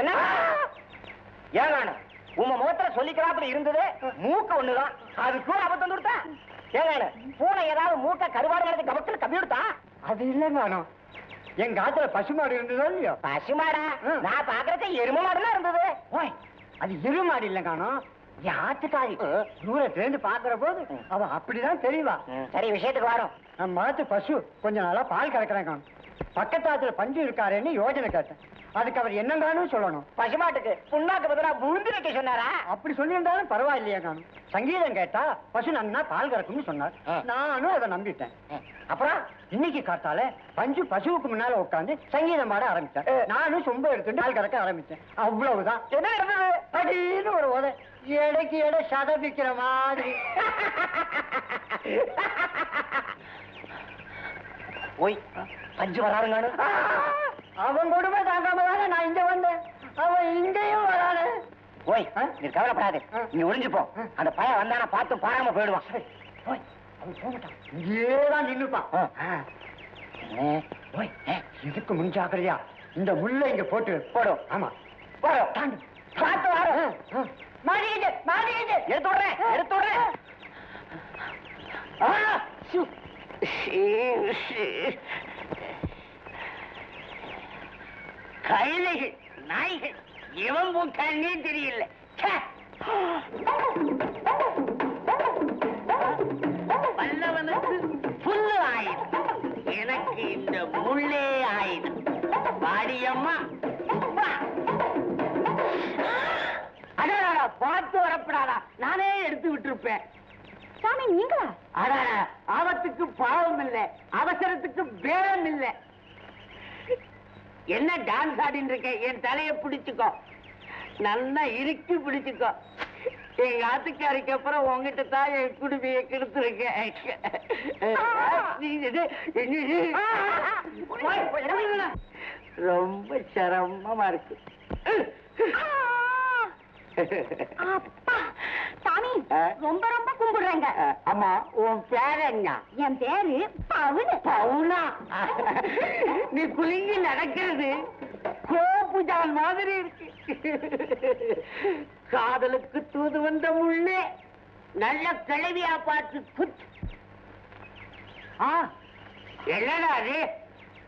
என்ன? ஏன் உங்க முகத்துல சொல்லிக்கிறாப்புல இருந்தது மூக்க ஒண்ணுதான். அதுக்கும் அபத்தம் கொடுத்தா? ஏன் பூனை ஏதாவது மூக்க கருவாடு கிடக்கு கபத்துல கம்மி கொடுத்தா? அது இல்லை நானும் எங்க ஆத்துல பசுமாடு இருந்ததோ இல்லையோ? பசுமாடா. நான் பாக்குறதுக்கு எரும மாடுலாம் இருந்தது. ஓய் அது இருமாடு இல்லை காணோம் ஆத்துக்காரி. தூரத்துல இருந்து பாக்குற போது அவ அப்படிதான் தெரியவா சரி விஷயத்துக்கு வரோம். நம்ம மாத்து பசு கொஞ்ச நாளா பால் கறக்குறேன் காணும் பக்கத்து ஆத்துல பஞ்சு இருக்காருன்னு யோஜனை கேட்டேன். அதுக்கு அவர் என்னங்கானும் சொல்லணும். பசுமாட்டுக்கு புண்ணாக்கு பதிலா புழுந்து வைக்க சொன்னாரா? அப்படி சொல்லியிருந்தாலும் பரவாயில்லையா காணும். சங்கீதம் கேட்டா பசு நன்னா பால் கறக்கும்னு சொன்னார். நானும் அதை நம்பிட்டேன். அப்புறம் இன்னைக்கு காத்தால பஞ்சு பசுவுக்கு முன்னால உட்காந்து சங்கீதம் பாட ஆரம்பிச்சேன். நானும் சொம்ப எடுத்துட்டு பால் கறக்க ஆரம்பிச்சேன். அவ்வளவுதான். என்ன நடந்தது? அப்படின்னு ஒரு உதை எடைக்கு எடை சதபிக்கிற மாதிரி. ஓய். பஞ்சு வராருங்கானு அவன் கொடுமை தாங்காம தானே நான் இங்க வந்தேன். அவன் இங்கேயும் வரானே. ஓய்? நீ கவலைப்படாது. நீ ஒளிஞ்சு போ. அந்த பையன் வந்தானா பார்த்து பாராம போயிடுவான். ஓய், அவன் போகட்டான் ஆ. ஆ. ஏ, ஓய், இதுக்கு முன்ஜாக்கிரதையா இந்த முள்ள இங்க போட்டு போடும் ஆமா. போடும் தாண்டு. பார்த்து வரோம் ஆ. மாட்டிக்கிச்சு, மாட்டிக்கிச்சு. எடுத்து விடுறேன் எடுத்து விடுறேன். ஆ, கழுதைகள் நாய்கள் இவன் உன் கண்ணே தெரியல. வல்லவனுக்கு புல்லு ஆயுதம் எனக்கு இந்த முள்ளே ஆயுதம் பாடியம்மா. அடடா பார்த்து வரப்படாதா. நானே எடுத்து விட்டிருப்பேன். சாமி நீங்களா? அடா ஆபத்துக்கு பாவம் இல்ல அவசரத்துக்கு பேரம் இல்ல என்ன டான்ஸ் ஆடின்னு இருக்க? என் தலைய பிடிச்சுக்கோ. நல்லா இறுக்கி பிடிச்சுக்கோ. எங்க ஆத்துக்காரிக்கு அப்புறம் உங்ககிட்ட தான் என் குடுமையை கெடுத்துருக்கேன். ரொம்ப சிரமமா இருக்கு. சாமி. ரொம்ப ரொம்ப கும்பிடுறேங்க. அம்மா உன் பேர் என்ன? என் பேரு பவுனு பவுனா நீ குலுங்கி நடக்கிறது. கோபுஜான் மாதிரி இருக்கு. காதலுக்கு தூது வந்த முள்ளே நல்ல கிளவியா பார்த்து குத்து ஆ என்னடா அது?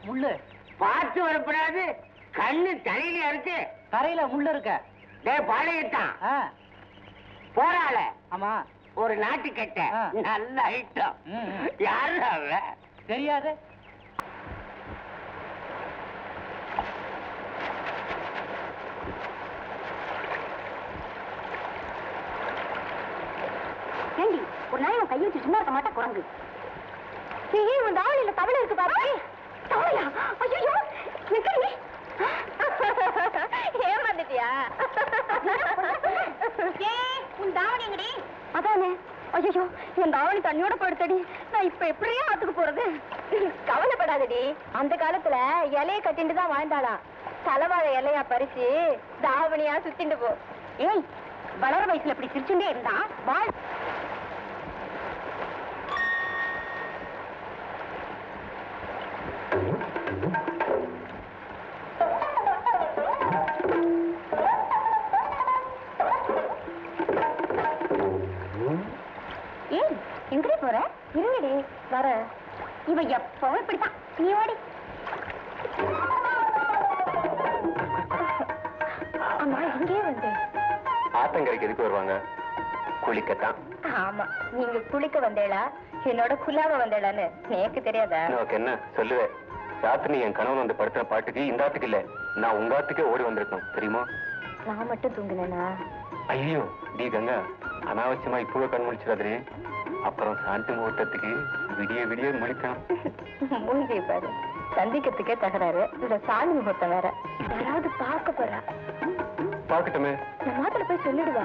முள்ளு. பார்த்து வரப்படாது. கண்ணு தலையில இருக்கு. கரையில முள்ள இருக்க. டேய் பாளையத்தான். ஆ, போறாள. ஆமா. ஒரு நாட்டுக்கட்ட. நல்ல ஐட்டம். யாரு அவன் தெரியாது. ஏண்டி ஒரு நாள் உன் கையை வச்சு சும்மா இருக்க மாட்டா குரங்கு. ஏய் உன் தாவணியில தவளை இருக்கு பாரு. தவளையா? ஐயோ நிக்கடி ஏமாந்துட்டியா ஏய் உன் தாவணி எங்கடி அதானே? ஐயோ என் தாவணி தண்ணியோட படுத்தடி நான் இப்ப எப்படியே ஆத்துக்கு போறது. கவலைப்படாதடி. அந்த காலத்துல இலைய கட்டிட்டு தான் வாழ்ந்தாளாம். தலைவாழை இலையா பறிச்சு தாவணியா சுத்திண்டு போ. ஏய் வளர வயசுல இப்படி சிரிச்சுட்டே இருந்தா வாழ் இவ எப்பவும் இப்படித்தான். நீ ஓடி. அம்மா இங்கே வந்து? ஆத்தங்கரைக்கு எதுக்கு வருவாங்க? குளிக்கத்தான். ஆமா நீங்க குளிக்க வந்தேளா? என்னோட குலாவ வந்தேளான்னு எனக்கு தெரியாதா? உனக்கு என்ன? சொல்லுவேன் ராத்திரி என் கணவன் வந்து படுத்துற பாட்டுக்கு இந்த ஆத்துக்கு இல்ல. நான் உங்க ஆத்துக்கே ஓடி வந்திருக்கணும். தெரியுமா? நான் மட்டும் தூங்கினேனா? ஐயோ டி கங்கா. அனாவசியமா இப்பவே கண் முடிச்சிடாதே அப்புறம் சாந்தி முகூர்த்தத்துக்கு விடிய விடிய முழிக்கணும் மூஞ்சி பாரு சந்திக்கிறதுக்கே தகராறு. இதுல சாமி முகூர்த்தம் வேற. யாராவது பார்க்க போறா? பாக்கட்டுமே நான் மாத்திர போய் சொல்லிடுவா.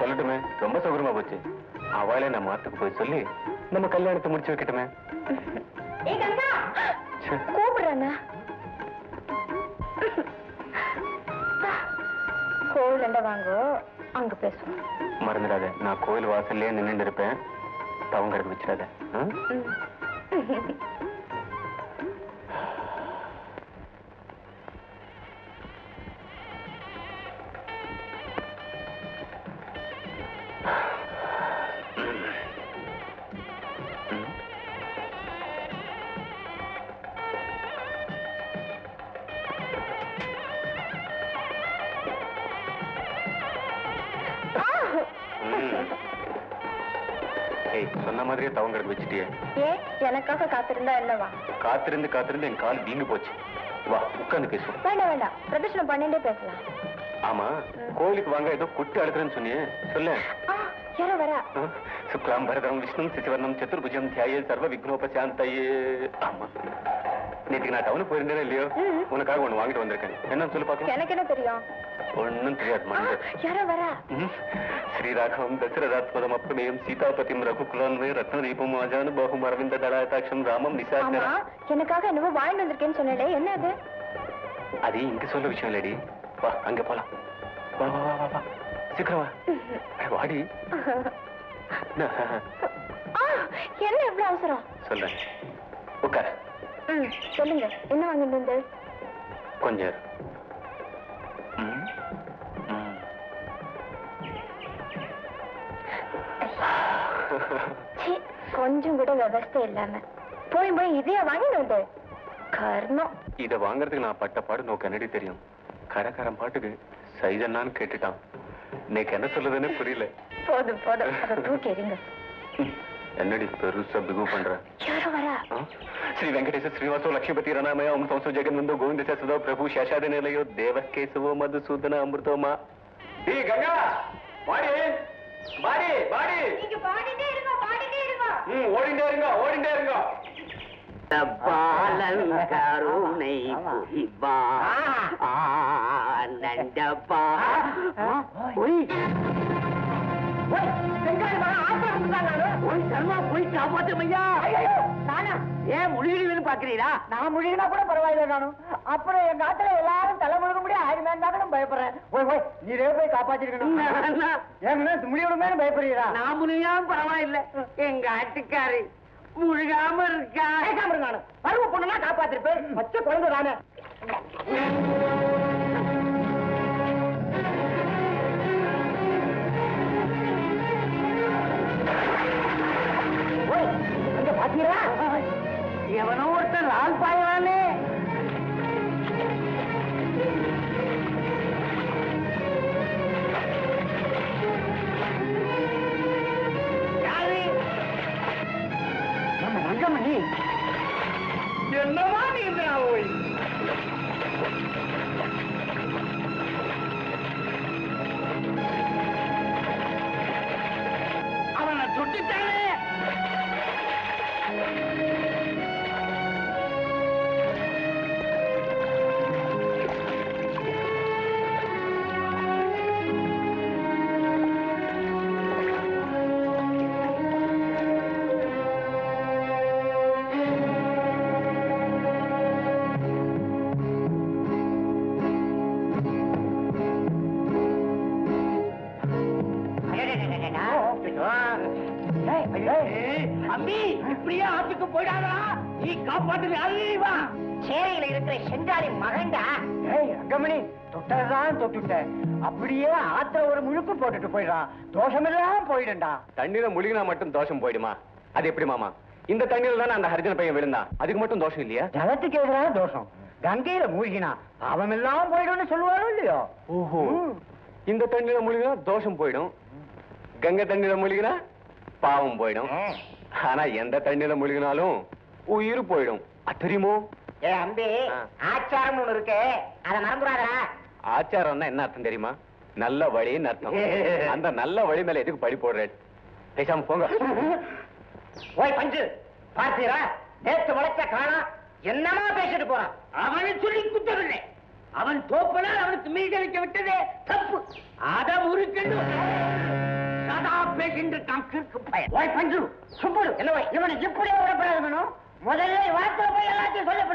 சொல்லட்டுமே. ரொம்ப சௌகரியமா போச்சு. அவளே நம்ம ஆத்துக்கு போய் சொல்லி நம்ம கல்யாணத்தை முடிச்சு வைக்கட்டுமே. கூப்பிடுறாங்க கோவில் வாங்கோ? அங்க பேசுவோம். மறந்துடாத. நான் கோயில் வாசல்லே நின்னுட்டு இருப்பேன். தவங்க எடுத்து ஏய் சொன்ன மாதிரியே தவங்கிறது வச்சுட்டியே. ஏன் எனக்காக காத்திருந்தா என்னவா? காத்திருந்து காத்திருந்து என் கால் வீங்கி போச்சு. வா உட்காந்து பேசுவோம் வேண்டாம் வேண்டாம். பிரதர்ஷனம் பண்ணிட்டே பேசலாம். ஆமா கோயிலுக்கு வாங்க ஏதோ குட்டி அழுக்குறேன்னு சொன்னியே. சொல்லு. யாரோ வரா? சுக்லாம் பரதம் விஷ்ணு சிசுவர்ணம் சதுர்புஜம் தியாயே சர்வ விக்னோபசாந்தையே ஆமா. நேற்றுக்கு நான் டவுனுக்கு போயிருந்தேனே இல்லையோ. உனக்காக ஒண்ணு வாங்கிட்டு வந்திருக்கேன். என்னன்னு சொல்லி பார்க்கலாம். எனக்கு என்ன தெரியும்? ஒண்ணும் தெரியாது யாரோ வரா? தசரதாத்மதம் அப்ரமேயம் சீதாபதிம் ரகுகுலன்வே ரத்னதீபம் ஆஜானுபாகும் அரவிந்த தடாதாட்சம் ராமம் ஆமா நிசாச்சர எனக்காக என்னவோ வாங்கிட்டு வந்திருக்கேன்னு சொன்னடே என்ன அது? அது இங்க சொல்ல விஷயம் இல்லடி. வா அங்க போலாம். வா வா வா வா சீக்கிரம் வா. வாடி. என்ன இவ்வளவு அவசரம்? சொல்றேன். உட்கார். ம் சொல்லுங்க. என்ன வாங்கிட்டு வந்து கொஞ்சம் கொஞ்சம் கூட விவஸ்தை இல்லாம. போய் போய் இதையா வாங்கிட்டு வந்து? கர்ணம். இத வாங்குறதுக்கு நான் பட்ட பாடு நோக்கு என்னடி தெரியும்? கரகரம் பாட்டுக்கு சைஸ் என்னான்னு கேட்டுட்டான். இன்னைக்கு என்ன சொல்லுதுன்னு புரியல. போதும் போதும். அதை தூக்கி என்னடி பெருசா பிகு பண்ற? யாரோ வரா? ಶ್ರೀ ವೆಂಕಟೇಶ ಶ್ರೀವಾಸೋ ಲಕ್ಷ್ಮೀಪತಿ ರಣಾಮಯ ಓಂ ಸಂಸೋ ಜಗನ್ಮಂದು ಗೋವಿಂದ ಸದೋ ಪ್ರಭು ಶಶಾದ ನಿಲಯೋ ஏன் முடியலன்னு பாக்குறீரா நான் முழுகினா கூட பரவாயில்ல நானும் அப்புறம் எங்க ஆத்துல எல்லாரும் தலை முழுக முடியும் ஆயிரம் இருந்தாலும் பயப்படுறேன். ஓய் ஓய் நீரே போய் காப்பாத்திருக்கணும். ஏங்கன்னா முடியணுமே பயப்படுறீரா? நான் முழுகாம பரவாயில்ல. எங்க ஆட்டுக்காரு முழுகாம இருக்கா கேட்காம இருங்க நானு பருவ பொண்ணுனா காப்பாத்திருப்பேன். பச்சை குழந்தை தானே. பாத்தீங்களா? ஒருத்தன் லால் பாயவானே யாரு? நம்ம ரங்கமணி என்னவா நீ அம்பி இப்படியே ஆத்துக்கு போயிடாதா நீ காப்பாத்து அறிவா சேரையில இருக்கிற செஞ்சாலி மகன்டா. ஏய் ரங்கமணி தொட்டதான் தொட்டுட்ட. அப்படியே ஆத்திர ஒரு முழுக்கு போட்டுட்டு போயிடான் தோஷமெல்லாம் போயிடும்டா. தண்ணீர முழுகினா மட்டும் தோஷம் போயிடுமா? அது எப்படி மாமா? இந்த தண்ணீர்ல தானே அந்த ஹரிஜன பையன் விழுந்தான் அதுக்கு மட்டும் தோஷம் இல்லையா? ஜலத்துக்கு எதிரான தோஷம். கங்கையில மூழ்கினா பாவம் எல்லாம் போயிடும்னு சொல்லுவாரோ இல்லையோ? ஓஹோ. இந்த தண்ணீர முழுகினா தோஷம் போயிடும். கங்கை தண்ணீர முழுகினா பாவம் போயிடும். ஆனா எந்த தண்ணீர முழுகினாலும் உயிர் போயிடும். தெரியுமோ? ஏ அம்பி. ஆச்சாரம் ஒண்ணு இருக்கு. அத மறந்துடாதா ஆச்சாரம்னா என்ன அர்த்தம் தெரியுமா? நல்ல வழின்னு அர்த்தம். அந்த நல்ல வழி மேல எதுக்கு பழி போடுறேன் பேசாம போங்க. ஓய் பஞ்சு. பார்த்தீரா நேத்து முளைச்ச காணா என்னமா பேசிட்டு போறான்? அவனை சொல்லி குத்தவில்லை. அவன் தோப்பனால் அவனுக்கு மீதளிக்க விட்டதே. தப்பு. அத முறுக்கென்று சதா பேசின்றிருக்கான் கிறுக்கு பயன் ஓய் பஞ்சு சுப்புடு என்ன ஓய், இவனை இப்படி விடப்படாது வேணும் முதல்ல வார்த்தை போய் எல்லாத்தையும் சொல்ல பண்ணு.